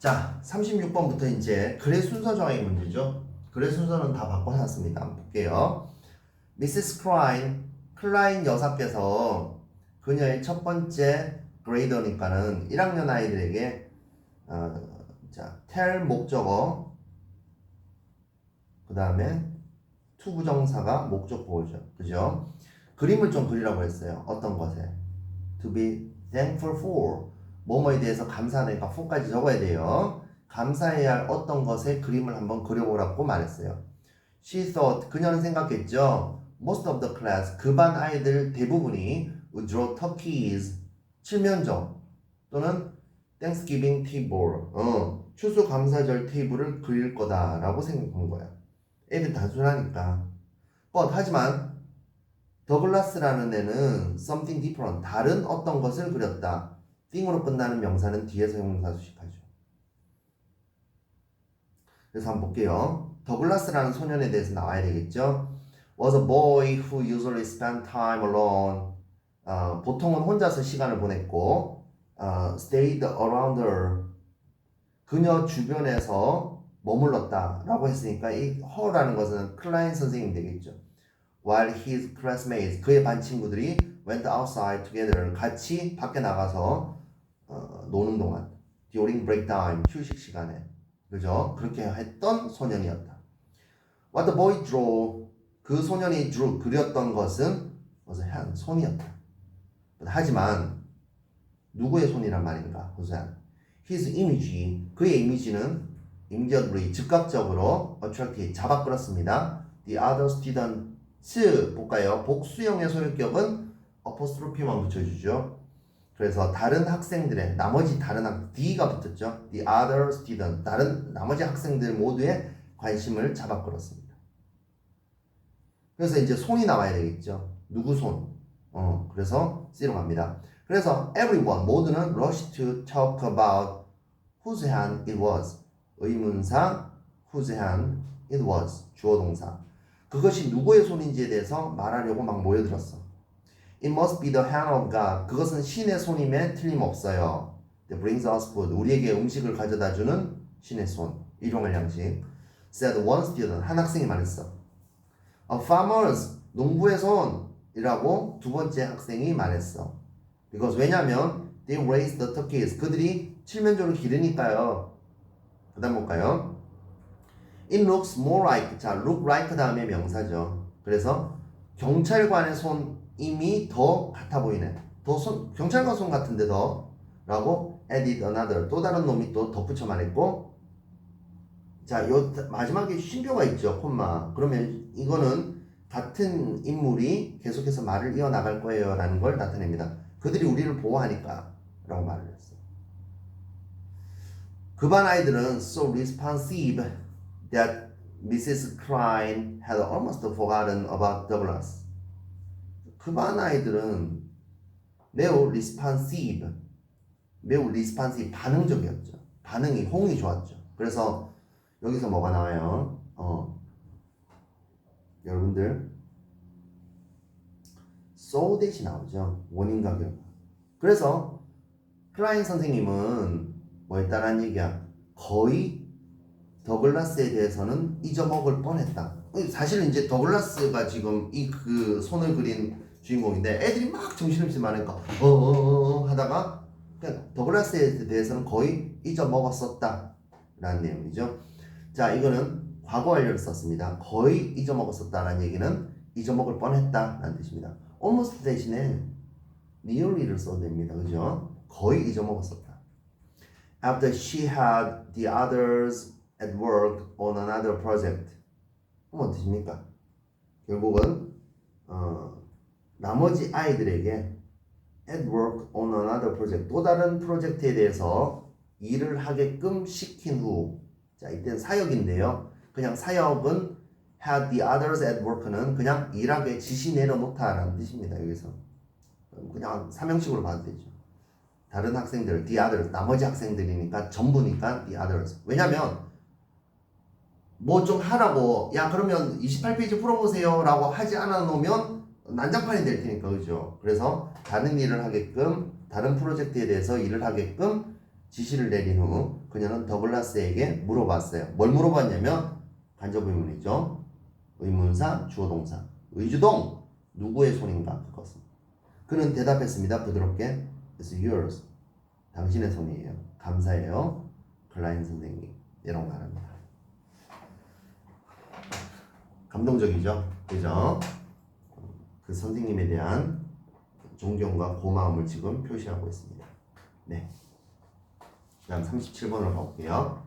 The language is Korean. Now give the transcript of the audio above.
자, 36번부터 이제 글의 순서 정의 문제죠. 글의 순서는 다 바꿔놨습니다. 한번 볼게요. 미시스 클라인, 클라인 여사께서 그녀의 첫 번째 그레이더니까는 1학년 아이들에게 어, 자, tell 목적어 그 다음에 to 부정사가 목적 보호죠. 그죠? 그림을 좀 그리라고 했어요. 어떤 것에? to be thankful for 뭐뭐에 대해서 감사하니까 for까지 적어야 돼요. 감사해야 할 어떤 것에 그림을 한번 그려보라고 말했어요. She thought 그녀는 생각했죠. Most of the class 그 반 아이들 대부분이 would draw turkeys 칠면조 또는 Thanksgiving table 어, 추수감사절 테이블을 그릴 거다라고 생각한 거야. 애들 단순하니까. but 하지만 더글라스라는 애는 something different 다른 어떤 것을 그렸다. Thing으로 끝나는 명사는 뒤에서 형용사 수식하죠. 그래서 한번 볼게요. 더글라스라는 소년에 대해서 나와야 되겠죠. was a boy who usually spent time alone. 어, 보통은 혼자서 시간을 보냈고 어, stayed around her. 그녀 주변에서 머물렀다라고 했으니까 이 her라는 것은 클라인 선생님 되겠죠. While his classmates 그의 반 친구들이 went outside together 같이 밖에 나가서 어, 노는 동안 during break time 휴식 시간에 그죠? 그렇게 했던 소년이었다. What the boy drew 그 소년이 drew 그렸던 것은 was hand 손이었다. 하지만 누구의 손이란 말인가? 보세요. His image 그의 이미지는 immediately 즉각적으로 attracted 잡아 끌었습니다. The other students 볼까요? 복수형의 소유격은 apostrophe만 붙여주죠. 그래서 다른 학생들의 나머지 다른 학 D가 붙었죠. The other student 다른 나머지 학생들 모두의 관심을 잡아 끌었습니다. 그래서 이제 손이 나와야 되겠죠. 누구 손? 어, 그래서 C로 갑니다. 그래서 everyone 모두는 rush to talk about whose hand it was. 의문사 whose hand it was. 주어 동사. 그것이 누구의 손인지에 대해서 말하려고 막 모여들었어. It must be the hand of God. 그것은 신의 손임에 틀림없어요. That brings us food. 우리에게 음식을 가져다 주는 신의 손. 일용할 양식. Said one student. 한 학생이 말했어. A farmer's 농부의 손이라고 두 번째 학생이 말했어. Because 왜냐면 they raised the turkeys. 그들이 칠면조를 기르니까요. 그 다음 볼까요? It looks more like 자 look like 다음에 명사죠. 그래서 경찰관의 손 임이 더 같아 보이네. 더 손 경찰관 손 같은데 더 라고 added another 또 다른 놈이 또 덧붙여 말했고 자, 요 마지막에 쉼표가 있죠, 콤마. 그러면 이거는 같은 인물이 계속해서 말을 이어나갈 거예요 라는 걸 나타냅니다. 그들이 우리를 보호하니까 라고 말을 했어요. 그 반 아이들은 so responsive that Mrs. Klein had almost forgotten about Douglas. 그 반 아이들은 매우 responsive, 매우 responsive, 반응적이었죠. 반응이, 호응이 좋았죠. 그래서 여기서 뭐가 나와요? 어, 여러분들 so that이 나오죠. 원인과 결과. 그래서 클라인 선생님은 뭐 했다라는 얘기야. 거의 더글라스에 대해서는 잊어먹을 뻔했다. 사실은 이제 더글라스가 지금 이 그 손을 그린 주인공인데 애들이 막 정신없이 많으니까 어어 어 하다가 그냥 더글라스에 대해서는 거의 잊어먹었었다 라는 내용이죠. 자 이거는 과거 완료를 썼습니다. 거의 잊어먹었었다 라는 얘기는 잊어먹을 뻔했다 라는 뜻입니다. almost 대신에 nearly를 써도 됩니다. 그죠? 거의 잊어먹었었다. After she had the others at work on another project. 그럼 어떻습니까? 결국은 어, 나머지 아이들에게 at work on another project 또 다른 프로젝트에 대해서 일을 하게끔 시킨 후 자, 이때는 사역인데요. 그냥 사역은 had the others at work는 그냥 일하게 지시 내려놓다라는 뜻입니다. 여기서 그냥 사명식으로 봐도 되죠. 다른 학생들, the others, 나머지 학생들이니까 전부니까 the others. 왜냐면 뭐 좀 하라고 야 그러면 28페이지 풀어보세요 라고 하지 않아 놓으면 난장판이 될 테니까 그죠. 그래서 다른 일을 하게끔 다른 프로젝트에 대해서 일을 하게끔 지시를 내린 후 그녀는 더글라스에게 물어봤어요. 뭘 물어봤냐면 간접 의문이죠. 의문사, 주어 동사. 의주동 누구의 손인가 그것은. 그는 대답했습니다. 부드럽게 It's yours. 당신의 손이에요. 감사해요. 클라인 선생님. 이런 말합니다. 감동적이죠? 그죠? 그 선생님에 대한 존경과 고마움을 지금 표시하고 있습니다. 네. 그 다음 37번으로 가볼게요.